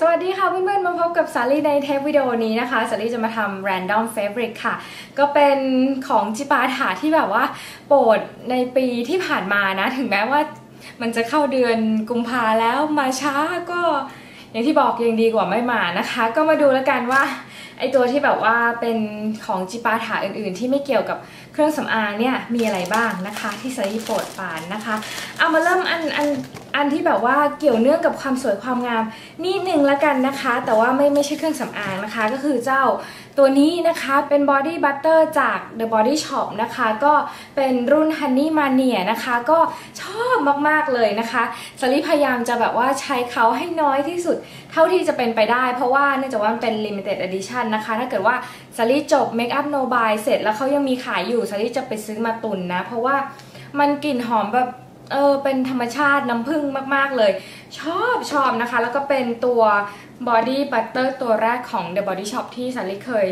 สวัสดีค่ะเพื่อนๆ มาพบกับสาลีในเทปวิดีโอนี้นะคะสาลีจะมาทำ random favorite ค่ะ ก็เป็นของจิปาถาที่แบบว่าโปรดในปีที่ผ่านมานะ ถึงแม้ว่ามันจะเข้าเดือนกุมภาแล้วมาช้าก็อย่างที่บอกยังดีกว่าไม่มานะคะ ก็มาดูแล้วกันว่าไอตัวที่แบบว่าเป็นของจิปาถาอื่นๆ ที่ไม่เกี่ยวกับเครื่องสำอางเนี่ยมีอะไรบ้างนะคะ ที่สาลีโปรดปานนะคะ เอามาเริ่มอันอัน อันที่แบบว่าเกี่ยวเนื่องกับความสวยความงาม นิดนึงแล้วกันนะคะ แต่ว่าไม่ไม่ใช่เครื่องสำอางนะคะ ก็คือเจ้าตัวนี้นะคะเป็น body butter จาก The Body Shop นะคะ ก็เป็นรุ่น Honey Mania นะคะ ก็ชอบมาก ๆ เลยนะคะสลิพยายามจะแบบว่าใช้เขาให้น้อยที่สุด เท่าที่จะเป็นไปได้ เพราะว่าเนื่องจากว่ามันเป็น limited edition นะคะ ถ้าเกิดว่าสลิจบ Make up No Buy เสร็จแล้วเขายังมีขายอยู่สลิจะไปซื้อมาตุนนะ เพราะว่ามันกลิ่นหอมแบบ เออเป็นธรรมชาติน้ำผึ้งมาก ๆ เลย ชอบชอบนะคะ แล้วก็เป็นตัว Body Butter ตัวแรกของ The Body Shop ที่สาลิเคย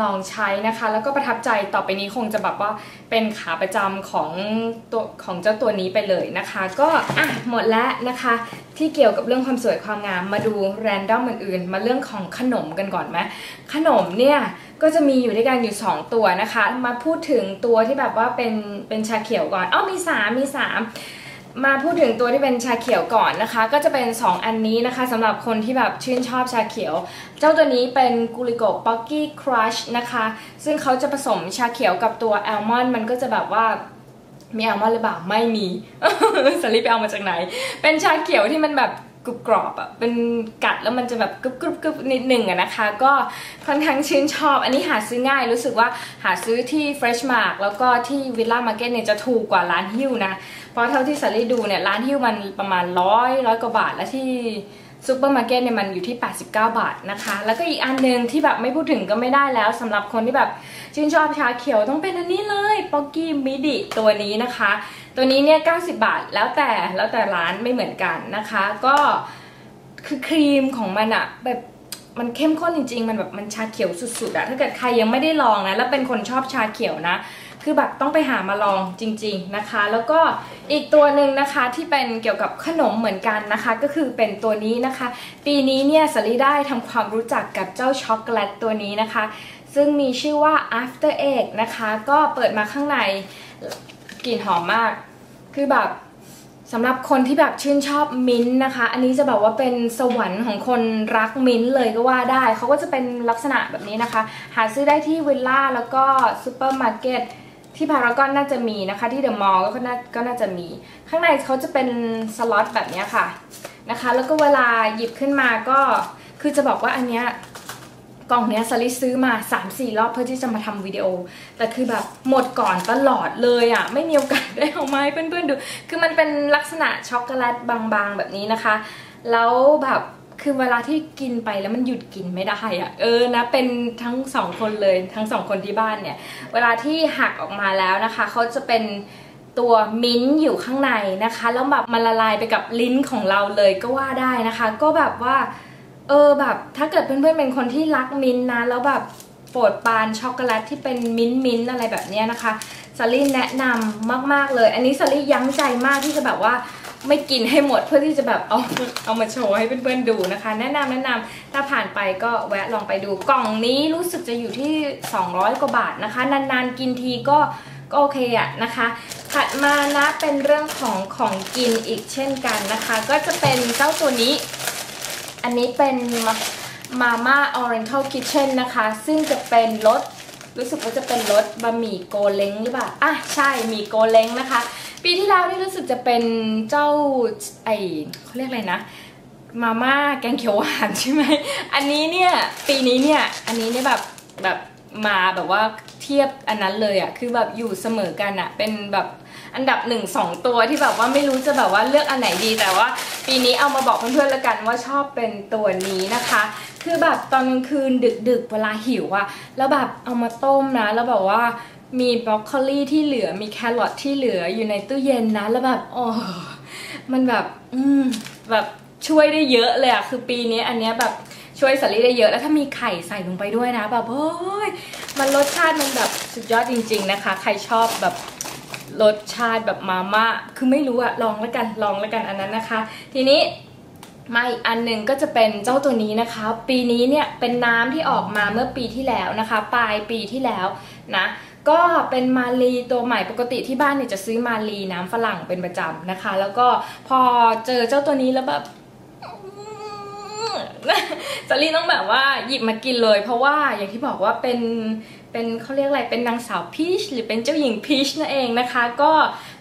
ลองใช้นะคะ แล้วก็ประทับใจต่อไปนี้คงจะแบบว่าเป็นขาประจำของตัวของเจ้าตัวนี้ไปเลยนะคะ ก็อะหมดแล้วนะคะ ที่เกี่ยวกับเรื่องความสวยความงามมาดูแรนดอมอื่นๆ มาเรื่องของขนมกันก่อนไหมขนมเนี่ยก็จะมีอยู่ด้วยกันอยู่ 2 ตัวนะคะ มาพูดถึงตัวที่แบบว่าเป็นเป็นชาเขียวก่อนอ้อมี 3 มี 3 มาพูดถึงตัวที่เป็นชาเขียวก่อนนะคะ ก็จะเป็น 2 อันนี้นะคะสำหรับคนที่แบบชื่นชอบชาเขียว เจ้าตัวนี้เป็นกุลิโกป๊อกกี้ครัชนะคะ ซึ่งเขาจะผสมชาเขียวกับตัวแอลมอนด์มันก็จะแบบว่ามีแอลมอนด์หรือเปล่าไม่มีสลิปไปเอามาจากไหน เป็นชาเขียวที่มันแบบ กรุบกรอบอะเป็นกัดแล้วมันจะแบบกรุบกรุบกรุบนิดหนึ่งอะนะคะ ก็ค่อนข้างชื่นชอบ อันนี้หาซื้อง่ายรู้สึกว่าหาซื้อที่ Fresh Mark แล้วก็ที่ Villa Market เนี่ยจะถูกกว่าร้านฮิ้วนะ เพราะเท่าที่สารีดูเนี่ยร้านฮิ้วมันประมาณร้อยร้อยกว่าบาทและที่ซูเปอร์มาร์เก็ตเนี่ยมันอยู่ที่ 89 บาทนะคะ แล้วก็อีกอันหนึ่งที่แบบไม่พูดถึงก็ไม่ได้แล้วสำหรับคนที่แบบ ชื่นชอบชาเขียวต้องเป็นอันนี้เลยป๊อกกี้มิดิตัวนี้นะคะ ตัวนี้เนี่ย90 บาทแล้วแต่แล้วแต่ร้านไม่เหมือนกันนะคะ ก็คือครีมของมันอะแบบมันเข้มข้นจริงๆ มันแบบมันชาเขียวสุดๆอะถ้าเกิดใครยังไม่ได้ลองนะ แล้วเป็นคนชอบชาเขียวนะ คือแบบต้องไปหามาลองจริง ๆนะคะ แล้วก็อีกตัวหนึ่งนะคะที่เป็นเกี่ยวกับขนมเหมือนกันนะคะ ก็คือเป็นตัวนี้นะคะ ปีนี้เนี่ยสลีได้ทำความรู้จักกับเจ้าช็อกโกแลตตัวนี้นะคะ ซึ่งมีชื่อว่า after egg นะคะ ก็เปิดมาข้างในกลิ่นหอมมาก คือแบบสำหรับคนที่แบบชื่นชอบมิ้นท์นะคะ อันนี้จะแบบว่าเป็นสวรรค์ของคนรักมิ้นท์เลยก็ว่าได้ เขาก็จะเป็นลักษณะแบบนี้นะคะ หาซื้อได้ที่วิลล่าแล้วก็ซูเปอร์มาร์เก็ตที่พารากอนน่าจะมีนะคะ ที่เดอะมอลล์ก็น่าก็น่าจะมี ข้างในเขาจะเป็นสล็อตแบบนี้ค่ะนะคะ แล้วก็เวลาหยิบขึ้นมาก็คือจะบอกว่าอันเนี้ย กล่องเนี้ยสลิซื้อมา 3-4 รอบเพื่อที่จะมาทำวิดีโอ แต่คือแบบหมดก่อนตลอดเลยอะ่ะ ไม่มีโอกาสได้เอามาให้เพื่อนๆดู คือมันเป็นลักษณะช็อกโกแลตบางๆแบบนี้นะคะ แล้วแบบคือเวลาที่กินไปแล้วมันหยุดกินไม่ได้อะเออนะเป็นทั้งสองคนเลยทั้งสองคนที่บ้านเนี่ย เวลาที่หักออกมาแล้วนะคะเขาจะเป็นตัวมิ้นท์อยู่ข้างในนะคะ แล้วแบบมันละลายไปกับลิ้นของเราเลยก็ว่าได้นะคะ ก็แบบว่า เออแบบถ้าเกิดเพื่อนๆเป็นคนที่รักมิ้นนะแล้วแบบโปรดปานช็อกโกแลตที่เป็นมิ้นมิ้นอะไรแบบนี้นะคะซารี่แนะนำมากๆเลย อันนี้ซารี่ยั้งใจมากที่จะแบบว่าไม่กินให้หมดเพื่อที่จะแบบเอาเอามาโชว์ให้เพื่อนๆดูนะคะ แนะนำแนะนำถ้าผ่านไปก็แวะลองไปดูกล่องนี้รู้สึกจะอยู่ที่ 200 กว่าบาทนะคะ นานๆกินทีก็ก็โอเคอะนะคะ ถัดมานะเป็นเรื่องของของกินอีกเช่นกันนะคะ ก็จะเป็นเจ้าตัวนี้ อันนี้เป็นมาม่าออเรนทัลคิทเช่นนะคะ ซึ่งจะเป็นรสรู้สึกว่าจะเป็นรสบะหมี่โกเล้งหรือเปล่าอะใช่หมี่โกเล้งนะคะ ปีที่แล้วนี่รู้สึกจะเป็นเจ้าไอเขาเรียกอะไรนะมาม่าแกงเขียวหวานใช่ไหม อันนี้เนี่ยปีนี้เนี่ยอันนี้เนี่ยแบบแบบมาแบบว่าเทียบอันนั้นเลยอะ่ะคือแบบอยู่เสมอกันอะ่ะเป็นแบบ อันดับหนึ่งสองตัวที่แบบว่าไม่รู้จะแบบว่าเลือกอันไหนดีแต่ว่า ปีนี้เอามาบอกเพื่อนๆแล้วกันว่าชอบเป็นตัวนี้นะคะ คือแบบตอนกลางคืนดึกๆเวลาหิวอะแล้วแบบเอามาต้มนะ แล้วแบบว่ามีบรอกโคลีที่เหลือมีแครอทที่เหลืออยู่ในตู้เย็นนะ แล้วแบบโอ้มันแบบ อืมแบบช่วยได้เยอะเลยอะคือปีนี้อันเนี้ยแบบช่วยสลีได้เยอะแล้วถ้ามีไข่ใส่ลงไปด้วยนะแบบโอ้ยมันรสชาติมันแบบสุดยอดจริง ๆนะคะ ใครชอบแบบ รสชาติแบบมาม่าคือไม่รู้อะลองแล้วกันลองแล้วกันอันนั้นนะคะ ทีนี้มาอีกอันหนึ่งก็จะเป็นเจ้าตัวนี้นะคะ ปีนี้เนี่ยเป็นน้ำที่ออกมาเมื่อปีที่แล้วนะคะ ปลายปีที่แล้วนะก็เป็นมาลีตัวใหม่ปกติที่บ้านเนี่ยจะซื้อมาลีน้ำฝรั่งเป็นประจำนะคะ แล้วก็พอเจอเจ้าตัวนี้แล้วแบบสลีต้องแบบว่าหยิบมากินเลย เพราะว่าอย่างที่บอกว่าเป็น เป็นเขาเรียกอะไรเป็นนางสาวพีชหรือเป็นเจ้าหญิงพีชนั่นเองนะคะ ก็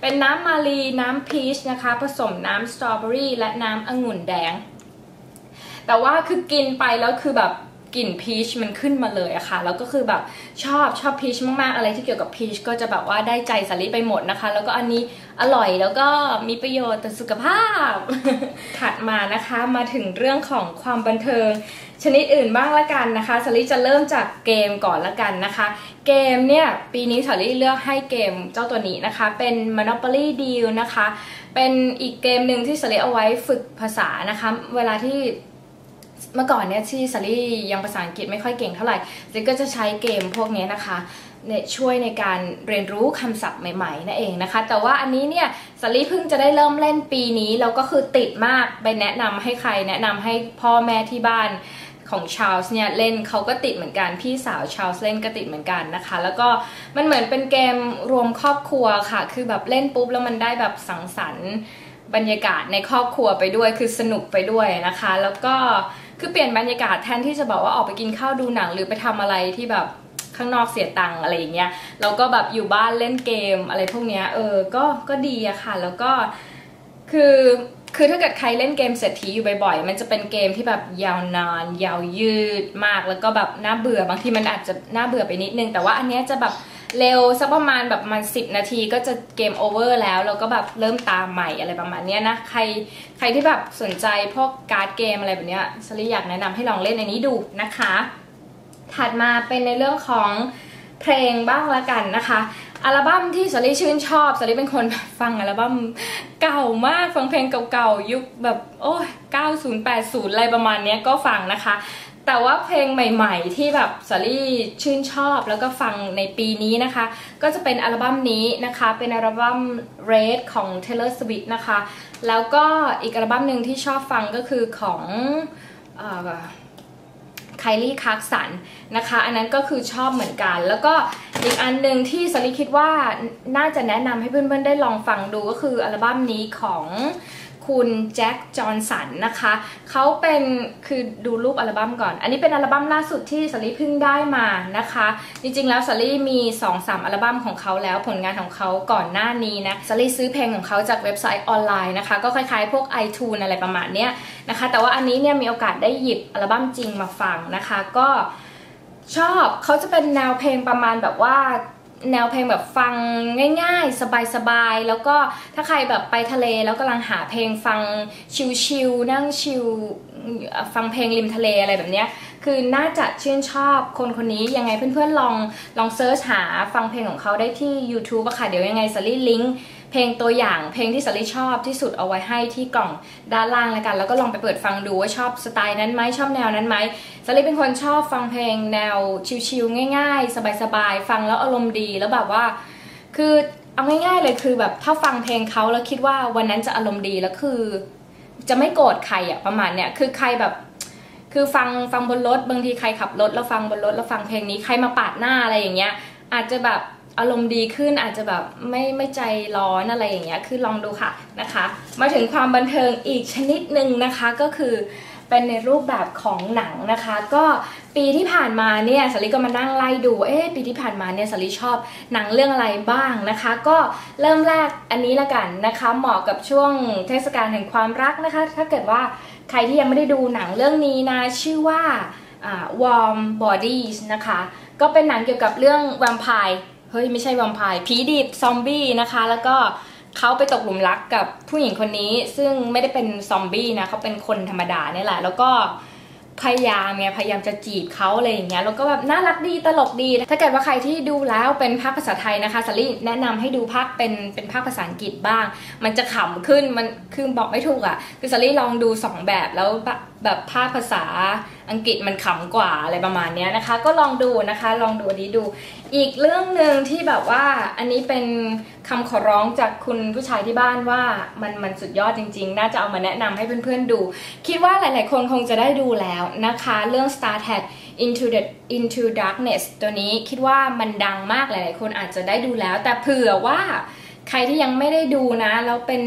เป็นน้ำมาลีน้ำพีชนะคะ ผสมน้ำสตรอเบอรี่และน้ำองุ่นแดง แต่ว่าคือกินไปแล้วคือแบบ กลิ่นพีชมันขึ้นมาเลยอะค่ะ แล้วก็คือแบบชอบชอบพีชมากๆ อะไรที่เกี่ยวกับพีชก็จะแบบว่าได้ใจสาลีไปหมดนะคะ แล้วก็อันนี้อร่อยแล้วก็มีประโยชน์ต่อสุขภาพ ถัดมานะคะมาถึงเรื่องของความบันเทิง ชนิดอื่นบ้างละกันนะคะสาลีจะเริ่มจากเกมก่อนละกันนะคะ เกมเนี่ยปีนี้สาลีเลือกให้เกมเจ้าตัวนี้นะคะ เป็น Monopoly Deal นะคะ เป็นอีกเกมหนึ่งที่สาลีเอาไว้ฝึกภาษานะคะ เวลาที่ เมื่อก่อนเนี่ยที่สาลี่ยังภาษาอังกฤษไม่ค่อยเก่งเท่าไหร่ซิก็จะใช้เกมพวกนี้นะคะเนี่ยช่วยในการเรียนรู้คำศัพท์ใหม่ๆนั่นเองนะคะ แต่ว่าอันนี้เนี่ยสาลี่เพิ่งจะได้เริ่มเล่นปีนี้แล้วก็คือติดมากไปแนะนำให้ใครแนะนำให้พ่อแม่ที่บ้านของชาลส์เนี่ยเล่นเขาก็ติดเหมือนกันพี่สาวชาลส์เล่นก็ติดเหมือนกันนะคะ แล้วก็มันเหมือนเป็นเกมรวมครอบครัวค่ะ คือแบบเล่นปุ๊บแล้วมันได้แบบสังสรรค์บรรยากาศในครอบครัวไปด้วยคือสนุกไปด้วยนะคะ แล้วก็ คือเปลี่ยนบรรยากาศแทนที่จะบอกว่าออกไปกินข้าวดูหนัง หรือไปทำอะไรที่แบบข้างนอกเสียตังค์อะไรอย่างเงี้ยเราก็แบบอยู่บ้านเล่นเกมอะไรพวกเนี้ยเออก็ก็ดีอะค่ะ แล้วก็คือคือถ้าเกิดใครเล่นเกมเศรษฐีอยู่บ่อยๆ มันจะเป็นเกมที่แบบยาวนาน ยาวยืดมาก แล้วก็แบบน่าเบื่อบางทีมันอาจจะน่าเบื่อไปนิดนึง แต่ว่าอันเนี้ยจะแบบ เร็วสักประมาณแบบมันสิบนาทีก็จะเกมโอเวอร์แล้วแล้วก็แบบเริ่มตามใหม่อะไรประมาณนี้นะใครใครที่แบบสนใจพวกการ์ดเกมอะไรแบบนี้สลีอยากแนะนำให้ลองเล่นในนี้ดูนะคะ ถัดมาเป็นในเรื่องของเพลงบ้างละกันนะคะอัลบั้มที่สลีชื่นชอบสลีเป็นคนฟังอัลบั้มเก่ามากฟังเพลงเก่าๆยุคแบบโอ้ย90 80 อะไรประมาณนี้ก็ฟังนะคะ แต่ว่าเพลงใหม่ ๆ ที่แบบสาลี่ชื่นชอบแล้วก็ฟังในปีนี้นะคะ ก็จะเป็นอัลบั้มนี้นะคะ เป็นอัลบั้ม Red ของ Taylor Swift นะคะ แล้วก็อีกอัลบั้มหนึ่งที่ชอบฟังก็คือของไคลี่คาร์สันนะคะ อันนั้นก็คือชอบเหมือนกัน แล้วก็อีกอันหนึ่งที่สลิคิดว่าน่าจะแนะนำให้เพื่อนๆได้ลองฟังดูก็คืออัลบั้มนี้ของ คุณแจ็คจอห์นสันนะคะ เขาเป็นคือดูรูปอัลบั้มก่อน อันนี้เป็นอัลบั้มล่าสุดที่สลีเพิ่งได้มานะคะ จริงๆแล้วสลีมี 2-3 อัลบั้มของเขาแล้วผลงานของเขาก่อนหน้านี้นะสลีซื้อเพลงของเขาจากเว็บไซต์ออนไลน์นะคะ ก็คล้ายๆ พวก iTunes อะไรประมาณนี้นะคะ แต่ว่าอันนี้เนี่ยมีโอกาสได้หยิบอัลบั้มจริงมาฟังนะคะ ก็ชอบเขาจะเป็นแนวเพลงประมาณแบบว่า แนวเพลงแบบฟังง่ายๆ สบายๆ แล้วก็ถ้าใครแบบไปทะเลแล้วกำลังหาเพลงฟังชิลๆนั่งชิลฟังเพลงริมทะเลอะไรแบบเนี้ยคือน่าจะชื่นชอบคนคนนี้ยังไงเพื่อนๆลองลองเซิร์ชหาฟังเพลงของเขาได้ที่ YouTube อะค่ะ เดี๋ยวยังไงสลี่ลิงก์ เพลงตัวอย่างเพลงที่สลิชอบที่สุดเอาไว้ให้ที่กล่องด้านล่างแล้วกัน แล้วก็ลองไปเปิดฟังดูว่าชอบสไตล์นั้นไหมชอบแนวนั้นไหมสลิเป็นคนชอบฟังเพลงแนวชิลๆง่าย ๆ สบายๆฟังแล้วอารมณ์ดีแล้วแบบว่า คือเอาง่ายๆเลยคือแบบถ้าฟังเพลงเขาแล้วคิดว่าวันนั้นจะอารมณ์ดีแล้วคือ จะไม่โกรธใครอะประมาณเนี้ยคือใครแบบคือฟังฟังบนรถบางทีใครขับรถแล้วฟังบนรถแล้วฟังเพลงนี้ใครมาปาดหน้าอะไรอย่างเงี้ย อาจจะแบบ อารมณ์ดีขึ้นอาจจะแบบไม่ไม่ใจร้อนอะไรอย่างเงี้ยคือลองดูค่ะนะคะ มาถึงความบันเทิงอีกชนิดหนึ่งนะคะก็คือเป็นในรูปแบบของหนังนะคะ ก็ปีที่ผ่านมาเนี่ยสลิก็มานั่งไล่ดูเอ๊ะปีที่ผ่านมาเนี่ยสลิชอบหนังเรื่องอะไรบ้างนะคะ ก็เริ่มแรกอันนี้ละกันนะคะ เหมาะกับช่วงเทศกาลแห่งความรักนะคะ ถ้าเกิดว่าใครที่ยังไม่ได้ดูหนังเรื่องนี้นะชื่อว่า Warm Bodies นะคะ ก็เป็นหนังเกี่ยวกับเรื่องแวมไพร์ เฮ้ยไม่ใช่วัมพายผีดิบซอมบี้นะคะ แล้วก็เขาไปตกหลุมรักกับผู้หญิงคนนี้ ซึ่งไม่ได้เป็นซอมบี้นะเขาเป็นคนธรรมดาเนี่ยแหละ แล้วก็พยายามเนี่ยพยายามจะจีบเขาอะไรอย่างเงี้ยแล้วก็แบบน่ารักดีตลกดี ถ้าเกิดว่าใครที่ดูแล้วเป็นภาคภาษาไทยนะคะสลี่แนะนำให้ดูภาคเป็นเป็นภาคภาษาอังกฤษบ้าง มันจะขำขึ้นมันคือบอกไม่ถูกอะ่ะคือสลี่ลองดู 2 แบบแล้วแบบภาคภาษาอังกฤษมันขำกว่าอะไรประมาณนี้นะคะ ก็ลองดูนะคะลองดูอันนี้ดู อีกเรื่องหนึ่งที่แบบว่าอันนี้เป็นคำขอร้องจากคุณผู้ชายที่บ้านว่ามันมันสุดยอดจริง ๆ น่าจะเอามาแนะนำให้เพื่อนๆดู คิดว่าหลายๆคนคงจะได้ดูแล้วนะคะ เรื่อง Star Trek Into the Into Darkness ตัวนี้คิดว่ามันดังมากหลายๆคนอาจจะได้ดูแล้ว แต่เผื่อว่าใครที่ยังไม่ได้ดูนะแล้วเป็น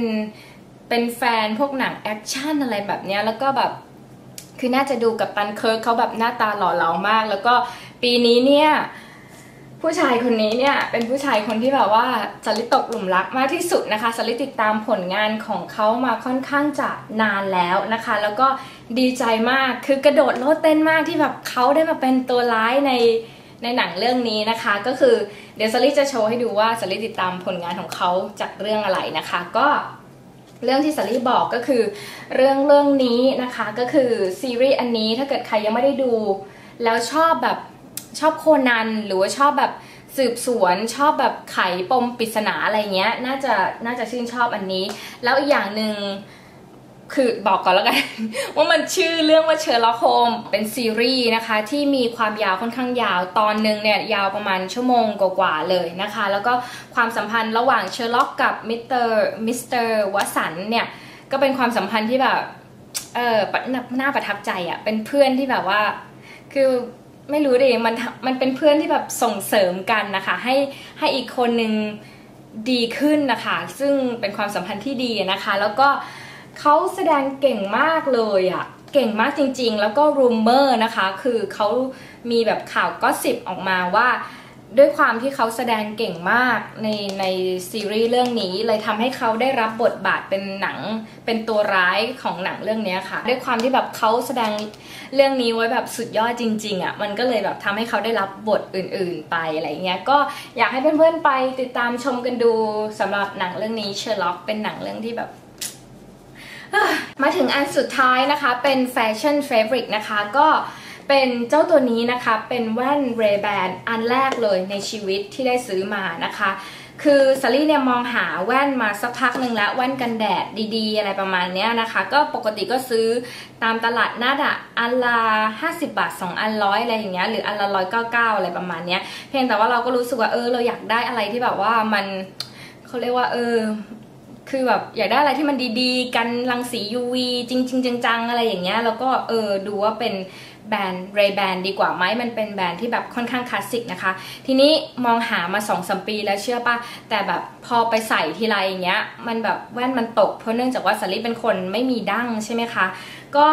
เป็นแฟนพวกหนังแอคชั่นอะไรแบบเนี้ยแล้วก็แบบ คือน่าจะดูกับตันเคิร์กเขาแบบหน้าตาหล่อเหลามาก แล้วก็ปีนี้เนี่ยผู้ชายคนนี้เนี่ยเป็นผู้ชายคนที่แบบว่าสลิตกหลุมรักมากที่สุดนะคะสลิติดตามผลงานของเขามาค่อนข้างจะนานแล้วนะคะ แล้วก็ดีใจมากคือกระโดดโลดเต้นมากที่แบบเขาได้มาเป็นตัวร้ายในในหนังเรื่องนี้นะคะ ก็คือเดี๋ยวสลิจะโชว์ให้ดูว่าสลิติดตามผลงานของเขาจากเรื่องอะไรนะคะ ก็ เรื่องที่สลีบอกก็คือเรื่องเรื่องนี้นะคะก็คือซีรีส์อันนี้ถ้าเกิดใครยังไม่ได้ดู แล้วชอบแบบชอบโคนันหรือว่าชอบแบบสืบสวนชอบแบบไขปมปริศนาอะไรเงี้ยน่าจะน่าจะชื่นชอบอันนี้ แล้วอีกอย่างหนึ่ง คือบอกก่อนแล้วกัน ว่ามันชื่อเรื่องว่าเชอร์ล็อกโฮมเป็นซีรีส์นะคะ ที่มีความยาวค่อนข้างยาวตอนหนึ่งเนี่ยยาวประมาณชั่วโมงกว่าๆเลยนะคะ แล้วก็ความสัมพันธ์ระหว่างเชอร์ล็อกกับมิสเตอร์มิสเตอร์วัสันเนี่ยก็เป็นความสัมพันธ์ที่แบบเออน่าประทับใจอะ่ะเป็นเพื่อนที่แบบว่า คือไม่รู้ดิมันมันเป็นเพื่อนที่แบบส่งเสริมกันนะคะ ให้ให้อีกคนหนึ่งดีขึ้นนะคะ ซึ่งเป็นความสัมพันธ์ที่ดีนะคะ แล้วก็ เขาแสดงเก่งมากเลยอะเก่งมากจริงๆ แล้วก็รูมเมอร์นะคะ คือเขามีแบบข่าวก็สิบออกมาว่า ด้วยความที่เขาแสดงเก่งมากในในซีรีส์เรื่องนี้ เลยทำให้เขาได้รับบทบาทเป็นหนังเป็นตัวร้ายของหนังเรื่องนี้ค่ะ ด้วยความที่แบบเขาแสดงเรื่องนี้ไว้แบบสุดยอดจริงๆอะ่ะมันก็เลยแบบทำให้เขาได้รับบทอื่นๆไปอะไรเงี้ยก็อยากให้เพื่อนๆไปติดตามชมกันดูสำหรับหนังเรื่องนี้เชอร์ล็อกเป็นหนังเรื่องที่แบบ มาถึงอันสุดท้ายนะคะเป็นแฟชั่นเฟเวริกนะคะก็เป็นเจ้าตัวนี้นะคะเป็นแว่นเรแบนอันแรกเลยในชีวิตที่ได้ซื้อมานะคะ คือสลี่เนี่ยมองหาแว่นมาสักพักหนึ่งแล้วแว่นกันแดดดีๆ อะไรประมาณนี้นะคะ ก็ปกติก็ซื้อตามตลาดนัดอะอันละ50 บาท 2 อันร้อยอะไรอย่างเงี้ยหรืออันละร้อยเก้าเก้าอะไรประมาณนี้เพียงแต่ว่าเราก็รู้สึกว่าเออเราอยากได้อะไรที่แบบว่ามันเขาเรียกว่าเออ คือแบบอยากได้อะไรที่มันดีๆ กันรังสี UV จริง ๆ จังๆ อะไรอย่างเงี้ย แล้วก็เออดูว่าเป็นแบรนด์เรย์แบนดีกว่าไหมมันเป็นแบรนด์ที่แบบค่อนข้างคลาสสิกนะคะ ทีนี้มองหามา2อสปีแล้วเชื่อปะแต่แบบพอไปใส่ทีไรอย่างเงี้ย มันแบบแว่นมันตก เพราะเนื่องจากว่าสลิปเป็นคนไม่มีดั้งใช่ไหมคะ ก็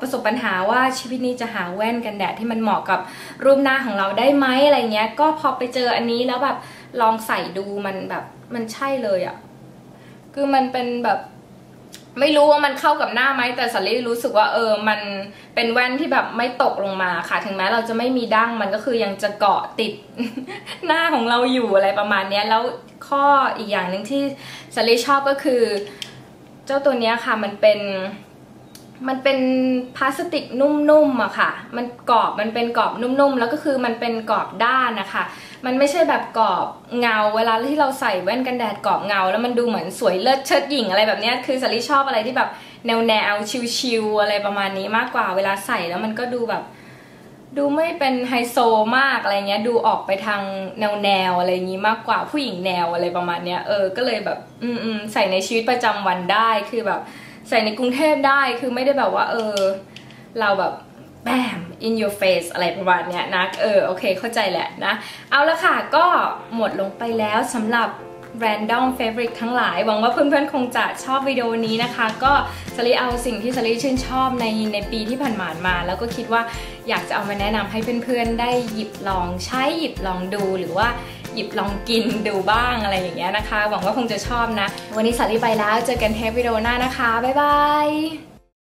ประสบปัญหาว่าชีวิตนี้จะหาแว่นกันแดดที่มันเหมาะกับรูปหน้าของเราได้ไหมอะไรเงี้ย ก็พอไปเจออันนี้แล้วแบบลองใส่ดูมันแบบมันใช่เลยอะ คือมันเป็นแบบไม่รู้ว่ามันเข้ากับหน้าไหมแต่สัลลี่รู้สึกว่าเออมันเป็นแว่นที่แบบไม่ตกลงมาค่ะ ถึงแม้เราจะไม่มีดั้งมันก็คือยังจะเกาะติดหน้าของเราอยู่อะไรประมาณนี้แล้วข้ออีกอย่างหนึ่งที่สันลี่ชอบก็คือ เจ้าตัวนี้ค่ะมันเป็น มันเป็นพลาสติกนุ่มๆอะค่ะ มันกรอบ มันเป็นกรอบนุ่มๆ แล้วก็คือมันเป็นกรอบด้านนะคะ มันไม่ใช่แบบกรอบเงา เวลาที่เราใส่แว่นกันแดดกรอบเงา แล้วมันดูเหมือนสวยเลิศเชิดหญิงอะไรแบบนี้คือสารีชอบอะไรที่แบบแนวแนวชิวๆอะไรประมาณนี้มากกว่า เวลาใส่แล้วมันก็ดูแบบ ดูไม่เป็นไฮโซมากอะไรเงี้ย ดูออกไปทางแนวแนวอะไรอย่างงี้มากกว่าผู้หญิงแนวอะไรประมาณเนี้ย เออ ก็เลยแบบ อืมใส่ในชีวิตประจำวันได้ คือแบบ ใส่ในกรุงเทพได้คือไม่ได้แบบว่า เออ เราแบบแบม in your face อะไรประมาณเนี้ยนะ เออ โอเค เข้าใจแหละนะ เอาละค่ะ ก็หมดลงไปแล้วสำหรับ random favorite ทั้งหลาย หวังว่าเพื่อนๆ คงจะชอบวิดีโอนี้นะคะ ก็สลีเอาสิ่งที่สลีชื่นชอบในในปีที่ผ่านมา แล้วก็คิดว่าอยากจะเอามาแนะนำให้เพื่อนๆ ได้หยิบลองใช้หยิบลองดูหรือว่า หยิบลองกินดูบ้างอะไรอย่างเงี้ยนะคะ หวังว่าคงจะชอบนะ วันนี้สาลีไปแล้วเจอกันเทปวิดีโอหน้านะคะ บ๊ายบาย